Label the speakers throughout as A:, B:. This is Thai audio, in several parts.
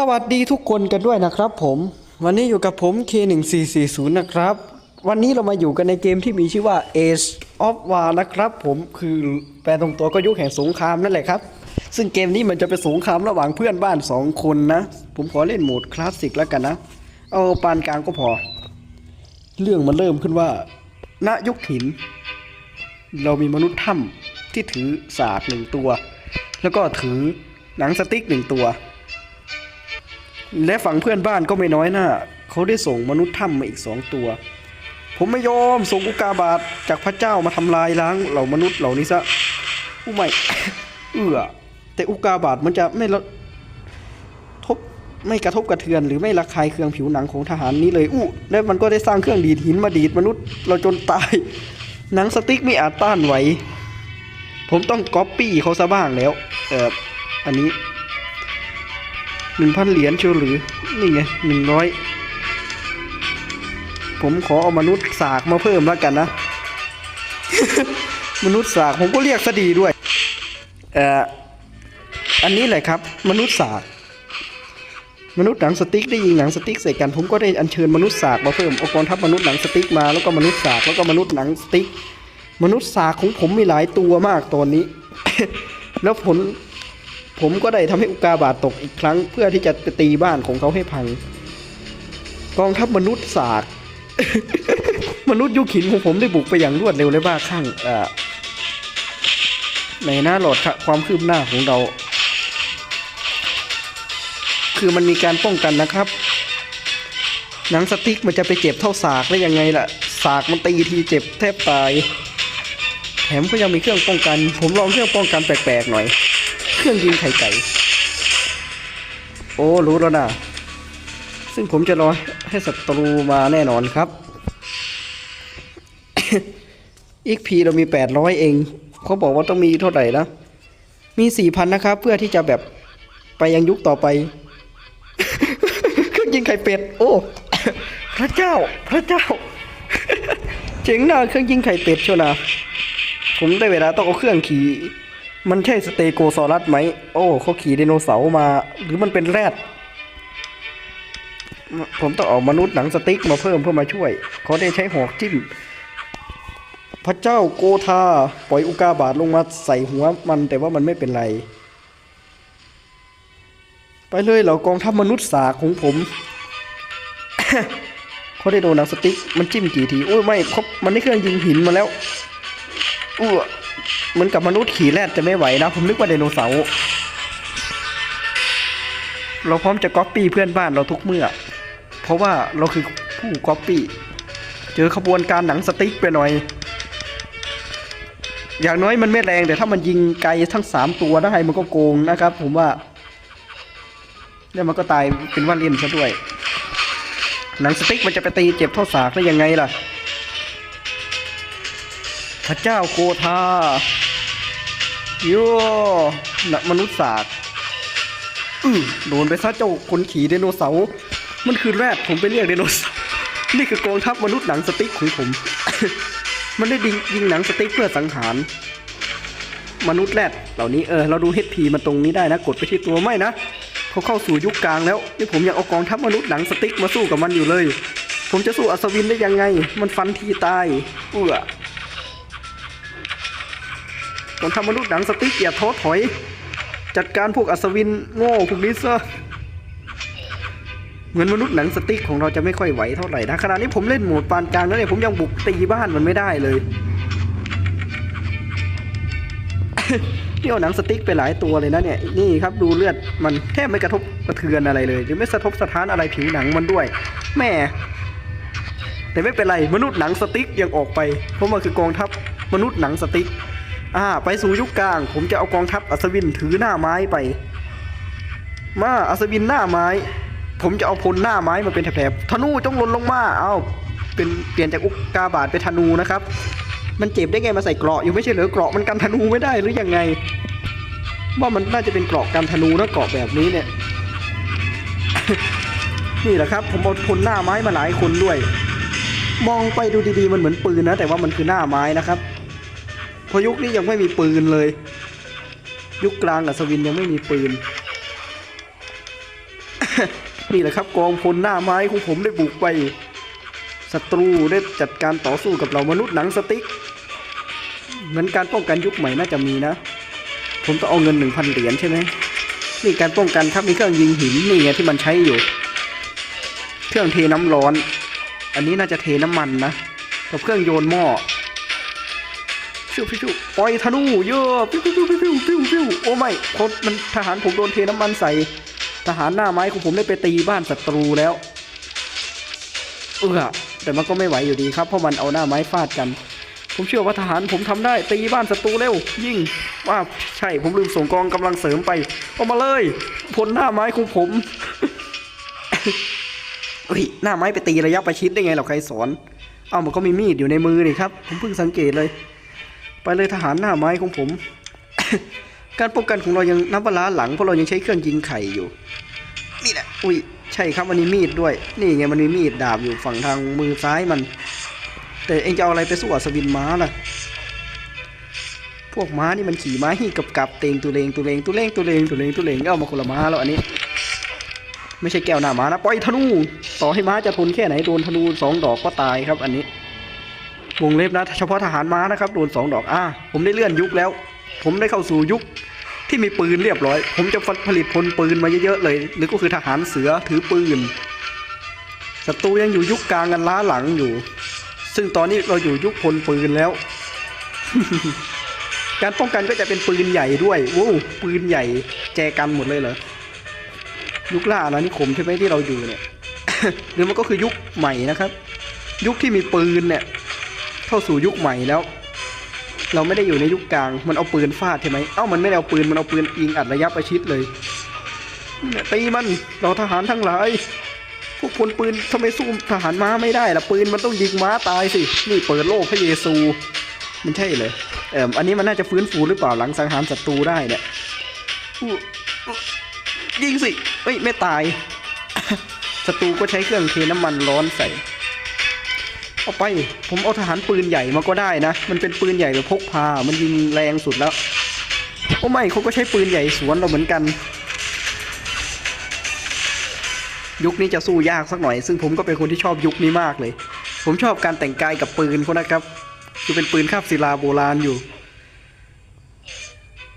A: สวัสดีทุกคนกันด้วยนะครับผมวันนี้อยู่กับผม K1440 นะครับ วันนี้เรามาอยู่กันในเกมที่มีชื่อว่า Age of War นะครับผมคือแปลตรงตัวก็ยุคแห่งสงครามนั่นแหละครับ ซึ่งเกมนี้มันจะเป็นสงครามระหว่างเพื่อนบ้าน 2 คนนะ ผมขอเล่นโหมดคลาสสิกแล้วกันนะ เอาปานกลางก็พอ เรื่องมันเริ่มขึ้นว่า ณยุคหิน เรามีมนุษย์ถ้ำที่ถือศาสตร์หนึ่งตัว แล้วก็ถือหนังสติ๊กหนึ่งตัว และฝั่งเพื่อนบ้านก็ไม่น้อยหน้าเขาได้ส่งมนุษย์ถ้ำมาอีกสองตัว ผมไม่ยอมส่งอุกาบาตจากพระเจ้ามาทำลายล้างเหล่ามนุษย์เหล่านี้ซะอู้ไม่เอื้อแต่อุกาบาตมันจะไม่ละทบไม่กระทบกระเทือนหรือไม่ระคายเคืองผิวหนังของทหารนี้เลยอู้และมันก็ได้สร้างเครื่องดีดหินมาดีดมนุษย์เราจนตายหนังสติ๊กไม่อาจต้านไหวผมต้องก๊อปปี้เขาซะบ้างแล้วเอออันนี้ หนึ่งพันเหรียญเชียวหรือ นี่ไงหนึ่งร้อยผมขอเอามนุษย์สากมาเพิ่มแล้วกันนะ มนุษย์สากผมก็เรียกซะดีด้วย เอ่อ อันนี้แหละครับ มนุษย์สากมนุษย์หนังสติ๊กได้ยิงหนังสติ๊กใส่กันผมก็ได้อัญเชิญมนุษย์สากมาเพิ่มเอากองทัพมนุษย์หนังสติ๊กมาแล้วก็มนุษย์สากแล้วก็มนุษย์หนังสติ๊ก มนุษย์สากของผมมีหลายตัวมากตอนนี้ แล้วผล ผมก็ได้ทำให้อุกาบาตตกอีกครั้ง เพื่อที่จะตีบ้านของเขาให้พัง กองทัพมนุษย์สากมนุษย์ยุคหินของผมได้บุกไปอย่างรวดเร็วและบ้าคลั่งอ่อในหน้าหลอดความคืบหน้าของเรา คือมันมีการป้องกันนะครับ หนังสติ๊กมันจะไปเจ็บเท่าสากได้ยังไงล่ะ สากมันตีทีเจ็บแทบตาย แถมก็ยังมีเครื่องป้องกัน ผมลองเครื่องป้องกันแปลกๆหน่อย เครื่องยิงไข่ไก่ โอ้รู้แล้วนะซึ่งผมจะรอให้ศัตรูมาแน่นอนครับอีกพีเรามี 800 เอง เขาบอกว่าต้องมีเท่าไหร่นะ มี 4,000 นะครับ เพื่อที่จะแบบไปยังยุคต่อไปเครื่องยิงไข่เป็ด โอ้ พระเจ้า พระเจ้า เจ๋งนะเครื่องยิงไข่เป็ดเชียวนะ ผมได้เวลาต้องเอาเครื่องขี่ มันใช่สเตโกซอรัสไหม โอ้เขาขี่ไดโนเสาร์มา หรือมันเป็นแรด ผมต้องเอามนุษย์หนังสติ๊กมาเพิ่มเพื่อมาช่วย เขาได้ใช้หอกจิ้ม พระเจ้าโกธาปล่อยอุกาบาตลงมาใส่หัวมันแต่ว่ามันไม่เป็นไร ไปเลยเหล่ากองทัพมนุษย์สาของผมเขาได้โดนหนังสติ๊ก มันจิ้มกี่ที โอ้ยไม่เขามันได้เครื่องยิงหินมาแล้วอ้ว เหมือนกับมนุษย์ขี่แรดจะไม่ไหวนะ ผมนึกว่าไดโนเสาร์เราพร้อมจะก๊อปปี้เพื่อนบ้านเราทุกเมื่อ เพราะว่าเราคือผู้ก๊อปปี้ เจอขบวนการหนังสติ๊กไปหน่อย อย่างน้อยมันไม่แรงแต่ถ้ามันยิงไกลทั้งสามตัวได้มันก็โกงนะครับ ผมว่าแล้วมันก็ตายเป็นว่าเล่นซะด้วย หนังสติ๊กมันจะไปตีเจ็บเท่าสากได้ยังไงล่ะ พระเจ้าโกธาโย่หนักมนุษย์สากอือโดนไปซะเจ้าคนขี่ไดโนเสาร์มันคือแรดผมไปเรียกไดโนเสาร์นี่คือกองทัพมนุษย์หนังสติ๊กของผม มันได้ยิงยิงหนังสติ๊กเพื่อสังหาร มนุษย์แรดเหล่านี้เออเราดู HP มันตรงนี้ได้นะ กดไปที่ตัวไม่นะเขาเข้าสู่ยุคกลางแล้วนี่ผมยังเอากองทัพมนุษย์หนังสติ๊กมาสู้กับมันอยู่เลย ผมจะสู้อัศวินได้ยังไง มันฟันทีตายเอื้อ ผมทำมนุษย์หนังสติ๊กอย่าท้อถอย จัดการพวกอัศวินโง่พวกนี้ซะเหมือนมนุษย์หนังสติ๊กของเราจะไม่ค่อยไหวเท่าไหร่นะขณะนี้ผมเล่นโหมดปานกลางแล้วเนี่ยผมยังบุกตีบ้านมันไม่ได้เลยนี่เอาหนังสติ๊กไปหลายตัวเลยนะเนี่ยนี่ครับดูเลือดมันแทบไม่กระทบกระเทือนอะไรเลยยังไม่สะทบสะท้านอะไรผิวหนังมันด้วยแม่แต่ไม่เป็นไรมนุษย์หนังสติ๊กยังออกไป เพราะมันคือกองทัพมนุษย์หนังสติ๊ก อ่า ไปสู่ยุคกลาง ผมจะเอากองทัพอัศวินถือหน้าไม้ไป มาอัศวินหน้าไม้ ผมจะเอาพลหน้าไม้มาเป็นแถบๆธนูจงลนลงมาเอาเป็นเปลี่ยนจากอุกกาบาตเป็นธนูนะครับ มันเจ็บได้ไงมาใส่เกราะอยู่ไม่ใช่เหรอเกราะมันกันธนูไม่ได้หรือยังไง ว่ามันน่าจะเป็นเกราะกันธนูนะเกราะแบบนี้เนี่ย นี่แหละครับ ผมเอาพลหน้าไม้มาหลายคนด้วย มองไปดูดีๆมันเหมือนปืนนะ แต่ว่ามันคือหน้าไม้นะครับ พราะยุคนี้ยังไม่มีปืนเลย ยุคกลางกับสวินยังไม่มีปืน นี่แหละครับกองพลหน้าไม้ของผมได้บุกไปศัตรูได้จัดการต่อสู้กับเรามนุษย์หนังสติ๊ก เหมือนการป้องกันยุคใหม่น่าจะมีนะ ผมต้องเอาเงินหนึ่งพันเหรียญใช่ไหมนี่การป้องกันครับมีเครื่องยิงหินนี่ไงที่มันใช้อยู่ เครื่องเทน้ำร้อน อันนี้น่าจะเทน้ำมันนะ กับเครื่องโยนหม้อิวชิวปล่อยธนูเยอะปิ้วปิ้วปิ้วปิ้วปิ้วปิ้วโอ้ไม่คนมันทหารผมโดนเทน้ำมันใส่ทหารหน้าไม้ของผมได้ไปตีบ้านศัตรูแล้ว เออแต่มันก็ไม่ไหวอยู่ดีครับเพราะมันเอาหน้าไม้ฟาดกัน ผมเชื่อว่าทหารผมทำได้ตีบ้านศัตรูเร็ว ยิ่งว่าใช่ผมลืมส่งกองกำลังเสริมไปเอามาเลยพลหน้าไม้ของผมเฮ้ยหน้าไม้ไปตีระยะประชิดได้ไงเหรอใครสอน เอามันก็มีมีดอยู่ในมือนี่ครับ ผมเพิ่งสังเกตเลย ไปเลยทหารหน้าไม้ของผม การป้องกันของเรายังนับว่าล้าหลังเพราะเรายังใช้เครื่องยิงไข่อยู่นี่แหละอุ้ยใช่ครับมันมีมีดด้วย นี่ไงมันมีมีดดาบอยู่ฝั่งทางมือซ้ายมัน แต่เองจะเอาอะไรไปสู้อัศวินม้าล่ะ พวกม้านี่มันขี่ม้าหี่กับกับเตงตุเลงตุเลงตุเลงตุเลงตุเลงตุเลงก็เอามาคนละม้าแล้วอันนี้ ไม่ใช่แก้วหน้าม้านะปล่อยธนู ต่อให้ม้าจะทนแค่ไหนโดนธนูสองดอกก็ตายครับอันนี้ วงเล็บนะเฉพาะทหารม้านะครับโดนสองดอกอ่าผมได้เลื่อนยุคแล้ว ผมได้เข้าสู่ยุคที่มีปืนเรียบร้อย ผมจะผลิตพลปืนมาเยอะๆเลย หรือก็คือทหารเสือถือปืนศัตรูยังอยู่ยุคกลางกันล้าหลังอยู่ ซึ่งตอนนี้เราอยู่ยุคพลปืนแล้ว การป้องกันก็จะเป็นปืนใหญ่ด้วยโว้ปืนใหญ่แจกันหมดเลยเหรอยุคล่าอาณานิคมใช่ไหมที่เราอยู่เนี่ยหรือมันก็คือยุคใหม่นะครับ ยุคที่มีปืนเนี่ย เข้าสู่ยุคใหม่แล้ว เราไม่ได้อยู่ในยุคกลาง มันเอาปืนฟาดใช่ไหมเอ้ามันไม่ได้เอาปืนมันเอาปืนยิงอัดระยะประชิดเลยเนี่ยตีมันเราทหารทั้งหลายพวกพลปืนทำไมสู้ทหารม้าไม่ได้ล่ะปืนมันต้องยิงม้าตายสินี่เปิดโลกพระเยซูมันใช่เลยเอออันนี้มันน่าจะฟื้นฟูหรือเปล่าหลังสังหารศัตรูได้เนี่ยยิงสิเอ้ยไม่ตายศัตรูก็ใช้เครื่องเทน้ำมันร้อนใส่ เอาไป ผมเอาทหารปืนใหญ่มาก็ได้นะ มันเป็นปืนใหญ่แบบพกพา มันยิงแรงสุดแล้วโอ้ไม่เขาก็ใช้ปืนใหญ่สวนเราเหมือนกัน ยุคนี้จะสู้ยากสักหน่อย ซึ่งผมก็เป็นคนที่ชอบยุคนี้มากเลย ผมชอบการแต่งกายกับปืนเขานะครับ คือเป็นปืนคาบศิลาโบราณอยู่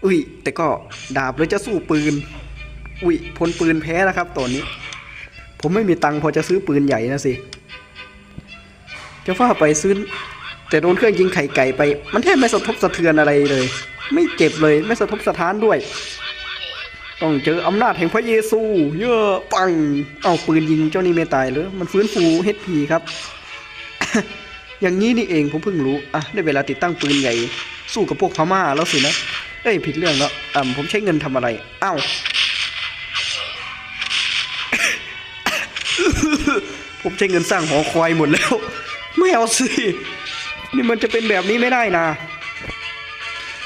A: อุ้ย แต่ก็ดาบเลยจะสู้ปืน อุ้ยพลปืนแพ้นะครับตอนนี้ ผมไม่มีตังค์พอจะซื้อปืนใหญ่นะสิ จะว่าไปซื้อแต่โดนเครื่องยิงไข่ไก่ไป มันแทบไม่สะทกสะเทือนอะไรเลย ไม่เจ็บเลยไม่สะทกสะท้านด้วย ต้องเจออำนาจแห่งพระเยซู เยอะปัง เอาปืนยิงเจ้านี่ไม่ตายเลยมันฟื้นฟูเฮดพีครับ อย่างนี้นี่เองผมเพิ่งรู้ อะได้เวลาติดตั้งปืนใหญ่ สู้กับพวกพม่าแล้วสินะเอ้ยผิดเรื่องแล้วอ่าผมใช้เงินทำอะไรเอ้าผมใช้เงินสร้างหอคอยหมดแล้ว ไม่เอาสิ นี่มันจะเป็นแบบนี้ไม่ได้นะ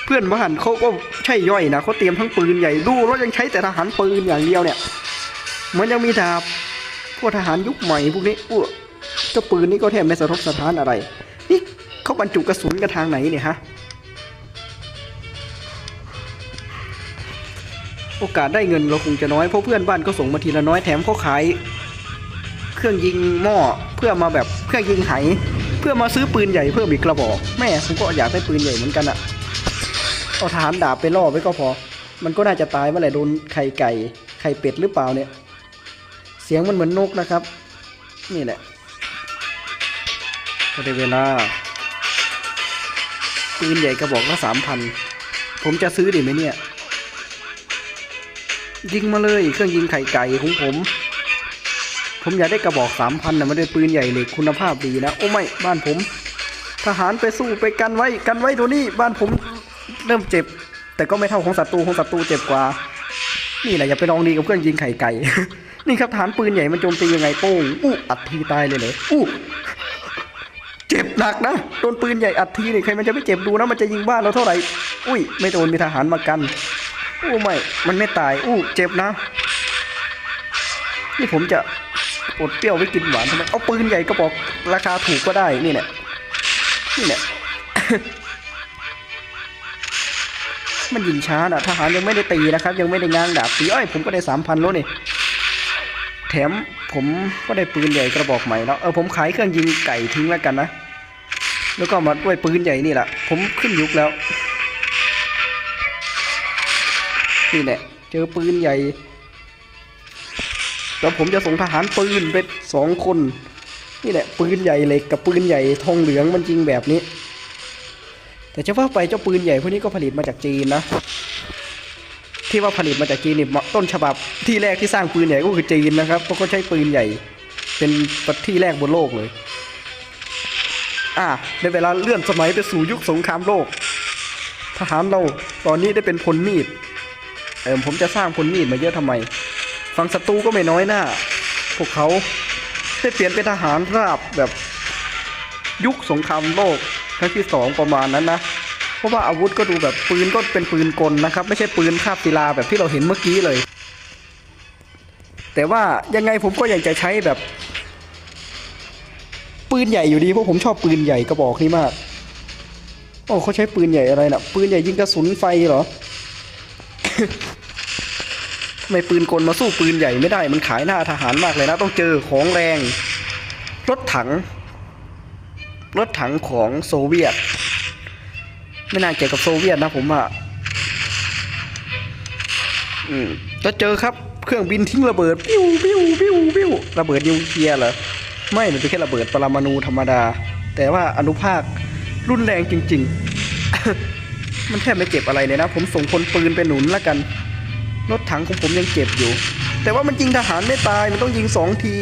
A: เพื่อนบ้านเขาก็ใช่ย่อยนะเขาเตรียมทั้งปืนใหญ่ดูแล้วยังใช้แต่ทหารปืนอย่างเดียวเนี่ย มันยังมีดาบพวกทหารยุคใหม่พวกนี้อ้วเจ้าปืนนี่ก็แทบไม่สะทกสะท้านอะไร นี่เขาบรรจุกระสุนกันทางไหนเนี่ยฮะ โอกาสได้เงินเราคงจะน้อยเพราะเพื่อนบ้านก็ส่งมาทีละน้อยแถมเขาขาย เครื่องยิงหม้อเพื่อมาแบบเครื่องยิงไหเพื่อมาซื้อปืนใหญ่เพิ่มอีกกระบอก แม่ผมก็อยากได้ปืนใหญ่เหมือนกันอะเอาฐานดาบไปล่อไว้ก็พอ มันก็น่าจะตายเมื่อไหร่โดนไข่ไก่ไข่เป็ดหรือเปล่าเนี่ย เสียงมันเหมือนนกนะครับ นี่แหละก็ได้เวลาปืนใหญ่กระบอกละสามพันผมจะซื้อดีไหมเนี่ย ยิงมาเลยเครื่องยิงไข่ไก่ของผม ผมอยากได้กระบอกสามพันนะมันเป็นปืนใหญ่เหล็กคุณภาพดีนะ โอ้ไม่บ้านผม ทหารไปสู้ไปกันไว้กันไว้ตัวนี้บ้านผมเริ่มเจ็บ แต่ก็ไม่เท่าของศัตรูของศัตรูเจ็บกว่า นี่แหละอย่าไปลองดีกับเครื่องยิงไข่ไก่ นี่ครับฐานปืนใหญ่มันโจมตียังไงโป้งอู้อัดทีตายเลยเหรออู้เจ็บหนักนะโดนปืนใหญ่อัดทีนี่ใครมันจะไม่เจ็บดูนะมันจะยิงบ้านเราเท่าไหร่อุ้ย ไม่โดนมีทหารมากันอู้ไม่มันไม่ตายอู้เจ็บนะ นี่ผมจะ อดเปรี้ยวไว้กินหวานทำไมเอาปืนใหญ่กระบอกราคาถูกก็ได้นี่เนี่ยนี่เนี่ยมันยิงช้านะทหารยังไม่ได้ตีนะครับ ยังไม่ได้ง้างดาบตีอ้อยผมก็ได้สามพันแล้วนี่แถมผมก็ได้ปืนใหญ่กระบอกใหม่แล้วเออผมขายเครื่องยิงไก่ทิ้งแล้วกันนะแล้วก็มาด้วยปืนใหญ่นี่แหละผมขึ้นยุคแล้วนี่แหละเจอปืนใหญ่ แล้วผมจะส่งทหารปืนไปสองคน นี่แหละปืนใหญ่เหล็กกับปืนใหญ่ทองเหลืองมันจริงแบบนี้ แต่จะว่าไปเจ้าปืนใหญ่พวกนี้ก็ผลิตมาจากจีนนะ ที่ว่าผลิตมาจากจีนนี่ต้นฉบับที่แรกที่สร้างปืนใหญ่ก็คือจีนนะครับเพราะเขาใช้ปืนใหญ่ เป็นประที่แรกบนโลกเลยอะในเวลาเลื่อนสมัยไปสู่ยุคสงครามโลก ทหารเราตอนนี้ได้เป็นพลมีดเออผมจะสร้างพลมีดมาเยอะทำไม ฝั่งศัตรูก็ไม่น้อยหน้า พวกเขาได้เปลี่ยนเป็นทหารราบแบบยุคสงครามโลกครั้งที่สองประมาณนั้นนะ เพราะว่าอาวุธก็ดูแบบปืนก็เป็นปืนกลนะครับ ไม่ใช่ปืนคาบศิลาแบบที่เราเห็นเมื่อกี้เลย แต่ว่ายังไงผมก็ยังจะใช้แบบ ปืนใหญ่อยู่ดีเพราะผมชอบปืนใหญ่กระบอกนี้มาก โอ้เขาใช้ปืนใหญ่อะไรนะปืนใหญ่ยิงกระสุนไฟเหรอ ไมปืนกลมาสู้ปืนใหญ่ไม่ได้ มันขายหน้าทหารมากเลยนะ ต้องเจอของแรง รถถัง รถถังของโซเวียต ไม่น่าเกี่ยวกับโซเวียตนะผมว่าอืมจะเจอครับเครื่องบินทิ้งระเบิดปิ้วปิ้วปิ้วปิ้วระเบิดนิวเคลียร์เหรอไม่มันเป็นแค่ระเบิดปรมาณูธรรมดา แต่ว่าอนุภาครุนแรงจริง ๆ มันแทบไม่เจ็บอะไรเลยนะ ผมส่งคนปืนไปหนุนแล้วกัน รถถังของผมยังเจ็บอยู่ แต่ว่ามันยิงทหารไม่ตายมันต้องยิงสองที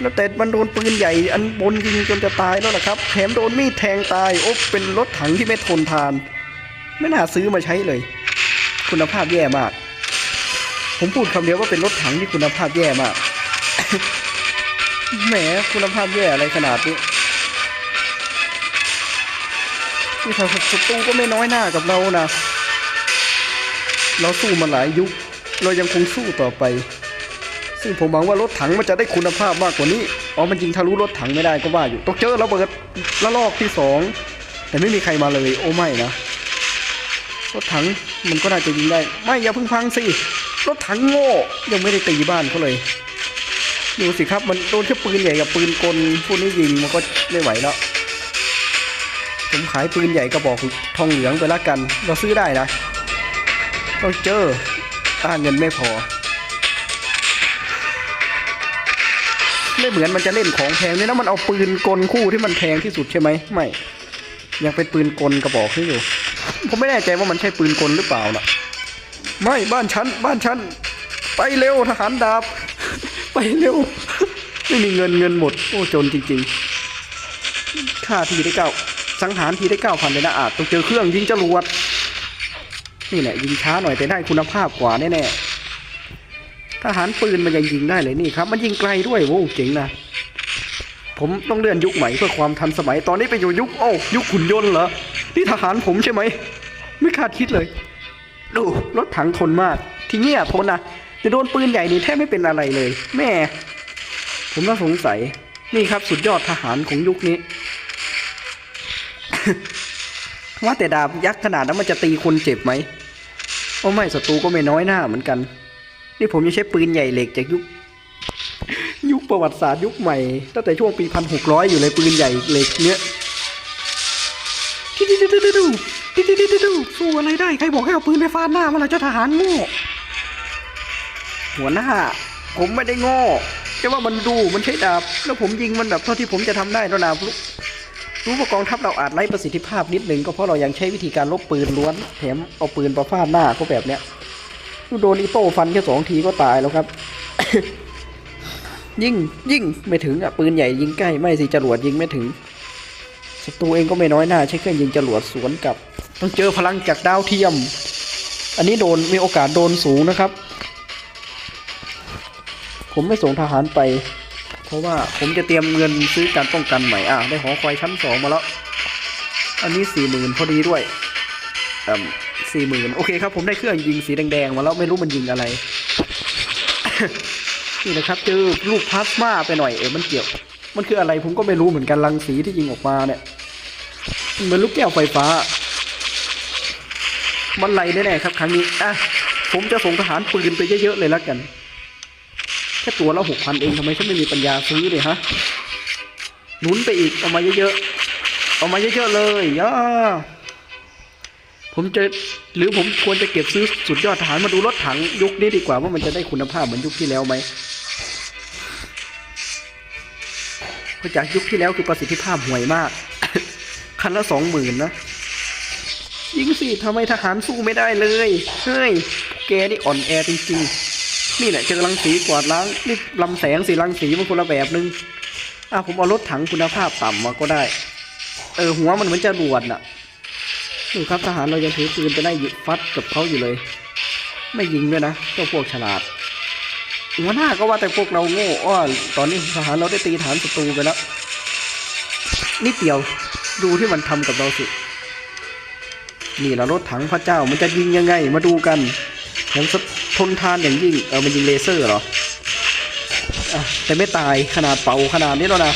A: แล้วแต่มันโดนปืนใหญ่อันบนยิงจนจะตายแล้วนะครับแถมโดนมีดแทงตายโอ้เป็นรถถังที่ไม่ทนทาน ไม่น่าซื้อมาใช้เลย คุณภาพแย่มาก ผมพูดคำเดียวว่าเป็นรถถังที่คุณภาพแย่มากแหมคุณภาพแย่อะไรขนาดนี้นี่ถ้าศัตรูก็ไม่น้อยหน้ากับเรานะ เราสู้มาหลายยุค เรายังคงสู้ต่อไป ซึ่งผมหวังว่ารถถังมันจะได้คุณภาพมากกว่านี้ อ๋อ มันยิงทะลุรถถังไม่ได้ก็ว่าอยู่ตกเจอระเบิดละลอกที่สองแต่ไม่มีใครมาเลย โอ้ไม่นะ รถถังมันก็น่าจะยิงได้ ไม่อย่าเพิ่งพังสิ รถถังโง่ ยังไม่ได้ตีบ้านเขาเลย ดูสิครับ มันโดนแค่ปืนใหญ่กับปืนกลพวกนี้ยิงมันก็ไม่ไหวแล้วผมขายปืนใหญ่กระบอกทองเหลืองไปละกัน เราซื้อได้นะ ต้องเจออ่าเงินไม่พอ ไม่เหมือนมันจะเล่นของแพงด้วยนะมันเอาปืนกลคู่ที่มันแพงที่สุดใช่ไหมไม่ ยังเป็นปืนกลกระบอกนี่อยู่ ผมไม่แน่ใจว่ามันใช่ปืนกลหรือเปล่านะไม่บ้านฉันบ้านฉันไปเร็วทหารดาบ ไปเร็ว ไม่มีเงินเงินหมด โอ้จนจริง ๆ ค่าทีได้เก้าสังหารทีได้เก้าพันเลยนะอาจต้องเจอเครื่องยิงจรวด นี่แหละยิงช้าหน่อยแต่ได้คุณภาพกว่าแน่ๆทหารปืนมันยังยิงได้เลยนี่ครับ มันยิงไกลด้วยโว้เจ๋งนะผมต้องเลื่อนยุคใหม่เพื่อความทันสมัยตอนนี้ไปอยู่ยุคโอ้ยุคขุนยนต์เหรอนี่ทหารผมใช่ไหมไม่คาดคิดเลย ดูรถถังทนมาก ที่เงี้ยทนนะจะโดนปืนใหญ่นี่แทบไม่เป็นอะไรเลย แม่ ผมก็สงสัยนี่ครับสุดยอดทหารของยุคนี้ ว่าแต่ดาบยักษ์ขนาดนั้นมันจะตีคนเจ็บไหม โอ้ไม่ศัตรูก็ไม่น้อยหน้าเหมือนกัน นี่ผมยังใช้ปืนใหญ่เหล็กจากยุค ยุคประวัติศาสตร์ยุคใหม่ตั้งแต่ช่วงปีพันหกร้อยอยู่เลยปืนใหญ่เหล็กเนี้ยดิดิดิดิดิดูดิดิดิดิดูสู้อะไรได้ใครบอกให้เอาปืนไปฟาดหน้ามันล่ะเจ้าทหารโง่หัวหน้า ผมไม่ได้โง่แค่ว่ามันดูมันใช้ดาบ แล้วผมยิงมันแบบเท่าที่ผมจะทำได้แล้วนะรู้ รู้ว่ากองทัพเราอาจไร้ประสิทธิภาพนิดนึงก็เพราะเรายังใช้วิธีการลบปืนล้วน แถมเอาปืนมาฟาดหน้าเขาแบบเนี้ยดูโดนอีโต้ฟันแค่สองทีก็ตายแล้วครับ ยิงยิงไม่ถึงอะปืนใหญ่ยิงใกล้ไม่สิจรวดยิงไม่ถึงศัตรูเองก็ไม่น้อยหน้าใช้เครื่องยิงจรวดสวนกลับ ต้องเจอพลังจากดาวเทียม อันนี้โดนมีโอกาสโดนสูงนะครับ ผมไม่ส่งทหารไป ราะว่าผมจะเตรียมเงินซื้อการป้องกันใหม่อะได้หอคอยชั้นสองมาแล้ว อันนี้สี่หมื่นพอดีด้วยอ่าสี่หมื่นโอเคครับผมได้เครื่องยิงสีแดงๆมาแล้วไม่รู้มันยิงอะไร นี่นะครับเจอลูกพลาสมาไปหน่อยเออมันเกี่ยว มันคืออะไรผมก็ไม่รู้เหมือนกันรังสีที่ยิงออกมาเนี่ยเหมือนลูกแก้วไฟฟ้า มันไรแน่ๆครับครั้งนี้อะผมจะส่งทหารปืนไปเยอะๆเลยแล้วกัน แค่ตัวละหกพันเองทำไมฉันไม่มีปัญญาซื้อเนี่ยฮะหนุนไปอีกเอามาเยอะๆเอามาเยอะๆเลยย่าผมจะหรือผมควรจะเก็บซื้อสุดยอดทหารมาดูรถถังยุคนี้ดีกว่าว่ามันจะได้คุณภาพเหมือนยุคที่แล้วไหมเพราะจากยุคที่แล้วคือประสิทธิภาพห่วยมาก คันละสองหมื่นนะ ยิงสิทำไมทหารสู้ไม่ได้เลย เฮ้ย แกนี่อ่อนแอจริงๆ นี่แหละเจอรังสีกวาดล้างนี่ลำแสงสีรังสีมันคนละแบบนึงอะผมเอารถถังคุณภาพต่ำมาก็ได้ เออหัวมันเหมือนจะรวดน่ะดูครับทหารเรายังถือปืนไปไล่ยิฟัดกับเขาอยู่เลย ไม่ยิงด้วยนะเจ้าพวกฉลาดหัวหน้าก็ว่าแต่พวกเราโง่อ้อตอนนี้ทหารเราได้ตีฐานศัตรูไปแล้วนิดเดียวดูที่มันทำกับเราสินี่แหละรถถังพระเจ้ามันจะยิงยังไงมาดูกันยังสะ ทนทานอย่างยิ่ง เออมันยิงเลเซอร์เหรออแต่ไม่ตายขนาดเป่าขนาดนี้แล้วนะ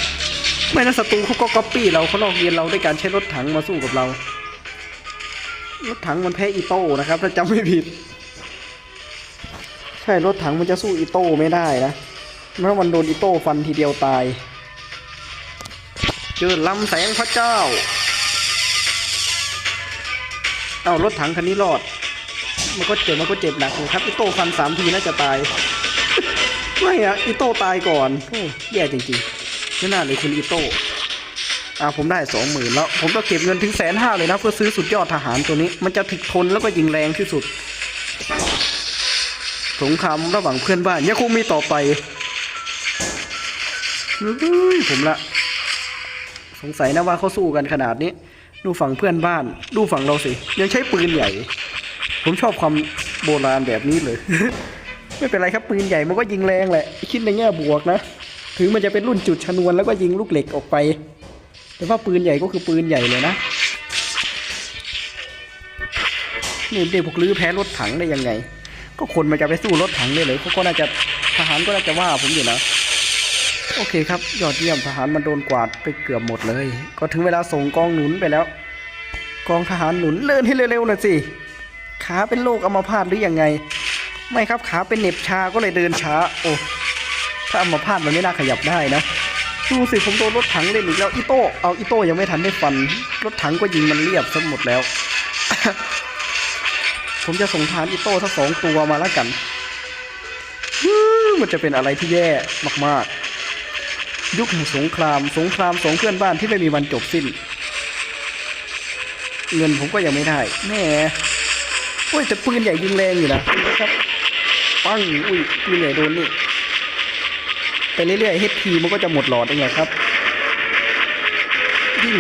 A: ไม่นะศัตรูเขาก็ก๊อปปี้เราเขาลอกเรียนเราด้วยการใช้รถถังมาสู้กับเรา รถถังมันแพ้อีโต้นะครับ ถ้าจำไม่ผิด ใช่รถถังมันจะสู้อีโต้ไม่ได้นะเมื่อมันโดนอีโต้ฟันทีเดียวตาย เจอลำแสงพระเจ้า เอารถถังคันนี้รอด มันก็เจ็บมันก็เจ็บหนักอยู่ครับอีโต้ฟันสามทีน่าจะตาย ไม่อะอีโต้ตายก่อนโอ้แย่จริงๆไม่น่าเลยคุณอีโต้อ่าผมได้สองหมื่นแล้วผมต้องเก็บเงินถึงแสนห้าเลยนะ เพื่อซื้อสุดยอดทหารตัวนี้ มันจะถึกทนแล้วก็ยิงแรงที่สุด สงครามระหว่างเพื่อนบ้านยังคงมีต่อไปเฮ้ยผมละสงสัยนะว่าเขาสู้กันขนาดนี้ ดูฝั่งเพื่อนบ้าน ดูฝั่งเราสิ ยังใช้ปืนใหญ่ ผมชอบความโบราณแบบนี้เลย ไม่เป็นไรครับปืนใหญ่มันก็ยิงแรงแหละ คิดในแง่บวกนะ ถึงมันจะเป็นรุ่นจุดชนวนแล้วก็ยิงลูกเหล็กออกไป แต่ว่าปืนใหญ่ก็คือปืนใหญ่เลยนะนี่เด็กพวกลื้อแพ้รถถังได้ยังไง ก็คนมันจะไปสู้รถถังได้เลยเขาก็น่าจะทหารก็น่าจะว่าผมอยู่นะโอเคครับ ยอดเยี่ยมทหารมันโดนกวาดไปเกือบหมดเลย ก็ถึงเวลาส่งกองหนุนไปแล้ว กองทหารหนุนเลื่อนให้เร็วๆหน่อยสิ ขาเป็นโรคอัมพาตหรือยังไง ไม่ครับขาเป็นเน็บชาก็เลยเดินช้า โอ้ถ้าอัมพาตมันไม่น่าขยับได้นะดูสิผมโดนรถถังเล่นอีกแล้วอีโต้เอาอีโต้ยังไม่ทันได้ฟัน รถถังก็ยิงมันเรียบซะหมดแล้ว ผมจะส่งทารอีโต้ทั้งสองตัวมาแล้วกันมันจะเป็นอะไรที่แย่มากๆ ยุคแห่งสงคราม สงครามสองเพื่อนบ้านที่ไม่มีวันจบสิ้น เงินผมก็ยังไม่ได้แม่ อ้ยแต่ปืนใหญ่ยิงแรงอยู่นะครับปังอุ้ยปืนใหญ่โดนนี่ไปเรื่อยๆเฮดทีมันก็จะหมดหลอดเองแหละครับยิง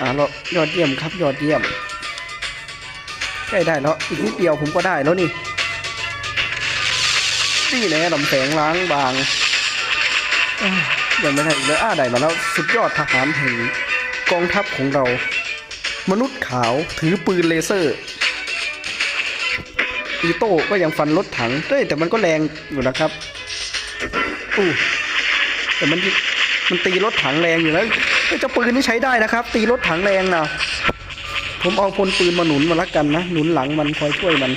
A: อ่าเรายอดเยี่ยมครับยอดเยี่ยมใกล้ได้แล้วอีกนิดเดียวผมก็ได้แล้วนี่นี่แหละลำแสงล้างบางเอ้ยยังไม่ได้อีกเลยอ้าได้มาแล้วสุดยอดทหารแห่งกองทัพของเรา มนุษย์ขาวถือปืนเลเซอร์อีโต้ก็ยังฟันรถถังเฮ้ยแต่มันก็แรงอยู่นะครับอู้แต่มันมันตีรถถังแรงอยู่แล้วเจ้าปืนนี่ใช้ได้นะครับ ตีรถถังแรงนะผมเอาพลปืนมาหนุนมาละกันนะหนุนหลังมันคอยช่วยมัน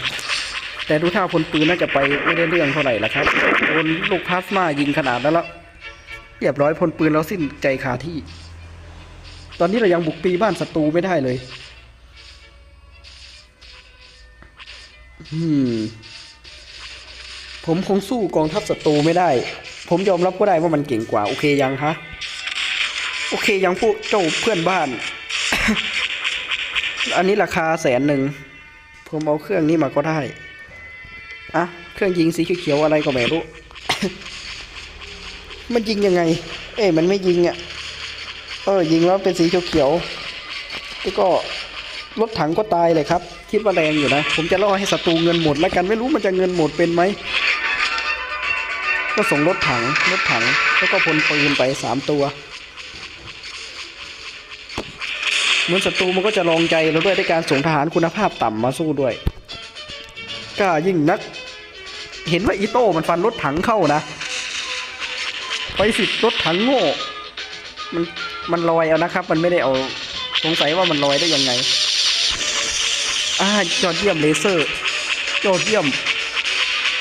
A: แต่ดูท่าพลปืนน่าจะไปไม่ได้เรื่องเท่าไหร่ละครับโดนลูกพลาสมายิงขนาดนั้นแล้วเรียบร้อยพลปืนเราสิ้นใจคาที่ อนนี้เรายังบุกตีบ้านศัตรูไม่ได้เลยผมคงสู้กองทัพศัตรูไม่ได้ ผมยอมรับก็ได้ว่ามันเก่งกว่า โอเคยังฮะ โอเคยังพวกเจ้าเพื่อนบ้าน อันนี้ราคาแสนหนึ่ง ผมเอาเครื่องนี้มาก็ได้ อะ เครื่องยิงสีเขียวอะไรก็ไม่รู้ มันยิงยังไง เอ้ยมันไม่ยิงอะ่ะ เออยิงแล้วเป็นสีเขียวๆแล้วก็รถถังก็ตายเลยครับ คิดว่าแรงอยู่นะ ผมจะล่อให้ศัตรูเงินหมดแล้วกันไม่รู้มันจะเงินหมดเป็นไหม ก็ส่งรถถังรถถังแล้วก็พลปืนไปสามตัว เหมือนศัตรูมันก็จะลองใจเราด้วยด้วยการส่งทหารคุณภาพต่ำมาสู้ด้วยกล้ายิ่งนัก เห็นว่าอีโต้มันฟันรถถังเข้านะ ไปสิรถถังโง่ มัน มันลอยเอานะครับ มันไม่ได้เอาสงสัยว่ามันลอยได้ยังไงอ่ายอดเยี่ยมเลเซอร์ยอดเยี่ยม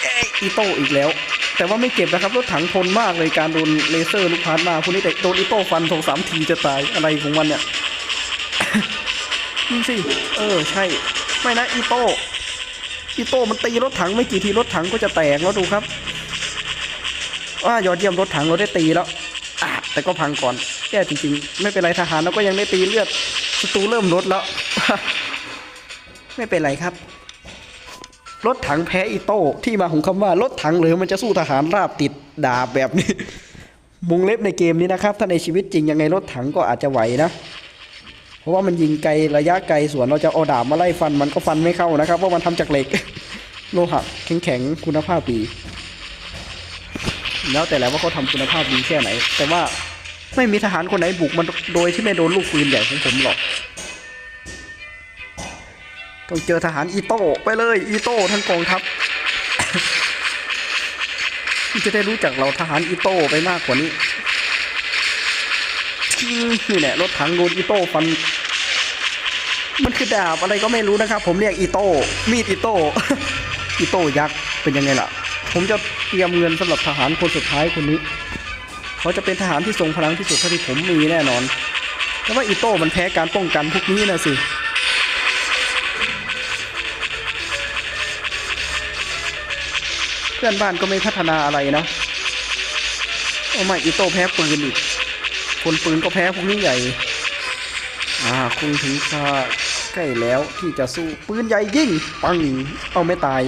A: เอ้อีโต้อีกแล้ว แต่ว่าไม่เจ็บนะครับรถถังทนมากเลยการโดนเลเซอร์ลูกพาร์ทมาพวกนี้แต่โดนอีโต้ฟันสองสามทีจะตายอะไรของมันเนี่ยนี่สิเออใช่ ไม่นะอีโต้อีโต้มันตีรถถังไม่กี่ทีรถถังก็จะแตกแล้วดูครับว่ายอดเยี่ยมรถถังเราได้ตีแล้วอะแต่ก็พังก่อน แย่จริงๆ ไม่เป็นไรทหารเราก็ยังได้ตีเลือดศัตรูเริ่มลดแล้ว ไม่เป็นไรครับรถถังแพ้อีโต้ที่มาของคำว่ารถถังหรือมันจะสู้ทหารราบติดดาบแบบนี้มุงเล็บในเกมนี้นะครับ ถ้าในชีวิตจริงยังไงรถถังก็อาจจะไหวนะ เพราะว่ามันยิงไกลระยะไกลส่วนเราจะเอาดาบมาไล่ฟันมันก็ฟันไม่เข้านะครับเพราะมันทำจากเหล็ก โลหะแข็งๆคุณภาพดี แล้วแต่แล้วว่าเขาทำคุณภาพดีแค่ไหน แต่ว่า ไม่มีทหารคนไหนบุกมันโดยที่ไม่โดนลูกปืนใหญ่ของผมหรอก ต้องเจอทหารอีโต้ไปเลย อีโต้ทั้งกองทัพจะได้รู้จักเราทหารอีโต้ไปมากกว่านี้นี่แหละรถถังโดนอีโต้ฟัน มันคือดาบอะไรก็ไม่รู้นะครับ ผมเรียกอีโต้มีดอีโต้อีโต้ยักษ์เป็นยังไงล่ะ ผมจะเตรียมเงินสำหรับทหารคนสุดท้ายคนนี้ เขาจะเป็นทหารที่ทรงพลังที่สุดเท่าที่ผมมีแน่นอน แต่ว่าอีโต้มันแพ้การป้องกันพวกนี้นะสิเพื่อนบ้านก็ไม่พัฒนาอะไรนะโอ้ไม่อีโต้แพ้ปืนอีกคนปืนก็แพ้พวกนี้ใหญ่ อ่าคงถึงคราใกล้แล้วที่จะสู้ปืนใหญ่ยิ่งปังเอาไม่ตาย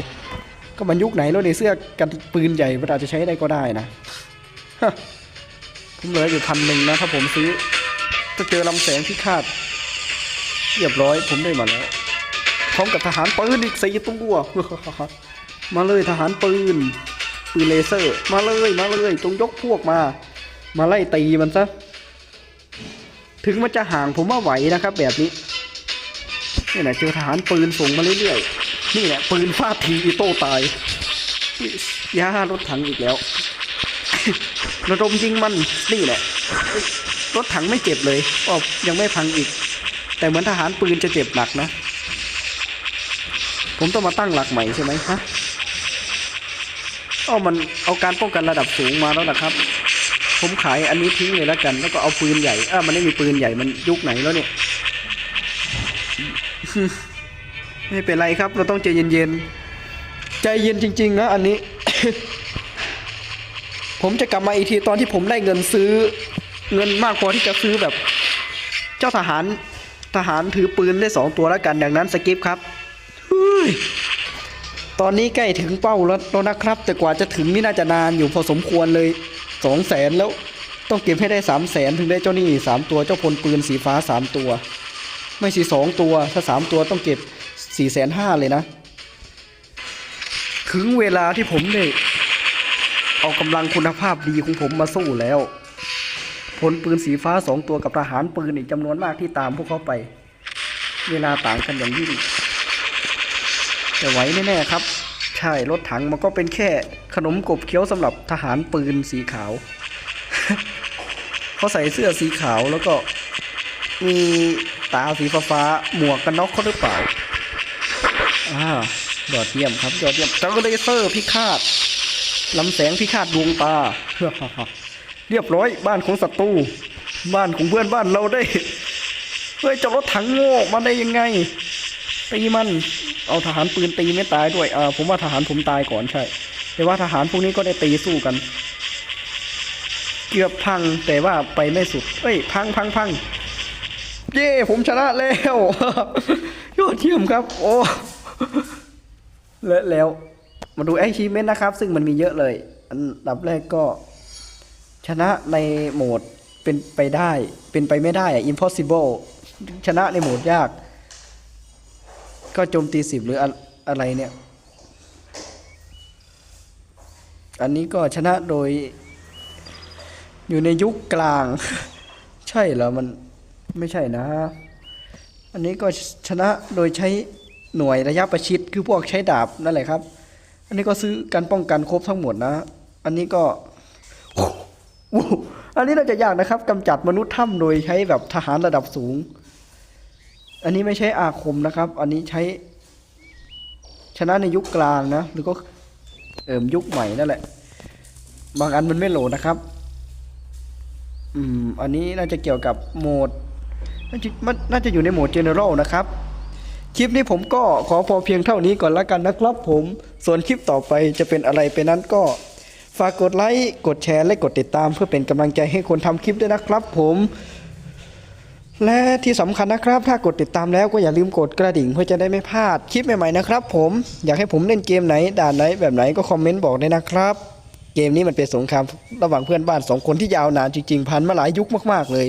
A: ก็มันยุคไหนแล้วในเสื้อกันปืนใหญ่มันอาจจะใช้ได้ก็ได้นะฮะ ผมเหลืออยู่พันหนึ่งนะถ้าผมซื้อจะเจอลำแสงที่คาดเรียบร้อยผมได้มาแล้วพร้อมกับทหารปืนอีกสี่ตัวมาเลยทหารปืนปืนเลเซอร์ มาเลยมาเลยจงยกพวกมา มาไล่ตีมันซะถึงมันจะห่างผมว่าไหวนะครับ แบบนี้นี่แหละเจอทหารปืนส่งมาเรื่อยๆนี่แหละปืนฟาดทีอีโต้ตายยารถถังอีกแล้ว ระดมยิงมันนี่แหละรถถังไม่เจ็บเลยก็ยังไม่พังอีก แต่เหมือนทหารปืนจะเจ็บหนักนะ ผมต้องมาตั้งหลักใหม่ใช่ไหมฮะเอมันเอาการป้องกันระดับสูงมาแล้วนะครับ ผมขายอันนี้ทิ้งเลยแล้วกัน แล้วก็เอาปืนใหญ่อ่ามันไม่มีปืนใหญ่มันยุคไหนแล้วเนี่ย ไม่เป็นไรครับ เราต้องใจเย็นๆ ใจเย็นจริง ๆ นะอันนี้ ผมจะกลับมาอีกทีตอนที่ผมได้เงินซื้อ เงินมากพอที่จะซื้อแบบ เจ้าทหารทหารถือปืนได้สองตัวแล้วกันดังนั้นสกิปครับเฮ้ยตอนนี้ใกล้ถึงเป้าแล้วแล้วนะครับ แต่กว่าจะถึงนี่น่าจะนานอยู่พอสมควรเลยสองแสนแล้วต้องเก็บให้ได้สามแสนถึงได้เจ้านี่สามตัวเจ้าพลปืนสีฟ้าสามตัว ไม่ใช่สองตัวถ้าสามตัวต้องเก็บสี่แสนห้าเลยนะ ถึงเวลาที่ผมเนี่ย เอากำลังคุณภาพดีของผมมาสู้แล้วพลปืนสีฟ้าสองตัวกับทหารปืนอีกจำนวนมากที่ตามพวกเขาไป เวลาต่างกันอย่างยิ่งแต่ไหวแน่ๆครับ ใช่รถถังมันก็เป็นแค่ขนมกบเคี้ยวสำหรับทหารปืนสีขาว เขาใส่เสื้อสีขาวแล้วก็มีตาสีฟ้าหมวกกันน็อกเขาหรือเปล่าอ่ายอดเยี่ยมครับยอดเยี่ยมจังเลเซอร์พิฆาต ลำแสงพิฆาตดวงตา เรียบร้อยบ้านของศัตรูบ้านของเพื่อนบ้านเราได้เฮ้ยเจะรถถังโง่มาได้ยังไงตีมันเอาทหารปืนตีไม่ตายด้วยอ่าผมว่าทหารผมตายก่อนใช่ แต่ว่าทหารพวกนี้ก็ได้ตีสู้กัน เกือบพังแต่ว่าไปไม่สุดเอ้ยพังพังพังเย้ผมชนะแล้วยอดเยี่ยมครับ โอ้และแล้ว มาดูแอคชีเมนต์นะครับ ซึ่งมันมีเยอะเลย อันดับแรกก็ ชนะในโหมดเป็นไปได้ เป็นไปไม่ได้อะ impossible ชนะในโหมดยาก ก็โจมตีสิบหรืออะอะไรเนี่ย อันนี้ก็ชนะโดย อยู่ในยุคกลาง ใช่เหรอ มันไม่ใช่นะ อันนี้ก็ชนะโดยใช้หน่วยระยะประชิด คือพวกใช้ดาบนั่นแหละครับ อันนี้ก็ซื้อการป้องกันครบทั้งหมดนะ อันนี้ก็อ้โหอันนี้น่าจะยากนะครับกำจัดมนุษย์ถ้ำโดยใช้แบบทหารระดับสูง อันนี้ไม่ใช่อาคมนะครับ อันนี้ใช้ ชนะในยุคกลางนะ หรือก็เอิมยุคใหม่นั่นแหละ บางอันมันไม่โหลดนะครับ อืม อันนี้น่าจะเกี่ยวกับโหมด น่าจะน่าจะอยู่ในโหมด general นะครับ คลิปนี้ผมก็ขอพอเพียงเท่านี้ก่อนละกันนะครับผม ส่วนคลิปต่อไปจะเป็นอะไรไปนั้นก็ ฝากกดไลค์กดแชร์และกดติดตาม เพื่อเป็นกำลังใจให้คนทำคลิปด้วยนะครับผม และที่สำคัญนะครับ ถ้ากดติดตามแล้วก็อย่าลืมกดกระดิ่งเพื่อจะได้ไม่พลาดคลิปใหม่ๆนะครับ ผมอยากให้ผมเล่นเกมไหนด่านไหนแบบไหนก็คอมเมนต์บอกได้นะครับ เกมนี้มันเป็นสงครามระหว่างเพื่อนบ้านสองคนที่ยาวนานจริงๆพันมาหลายยุคมากๆเลย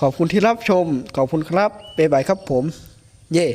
A: ขอบคุณที่รับชมขอบคุณครับบ๊ายบายครับผม เย่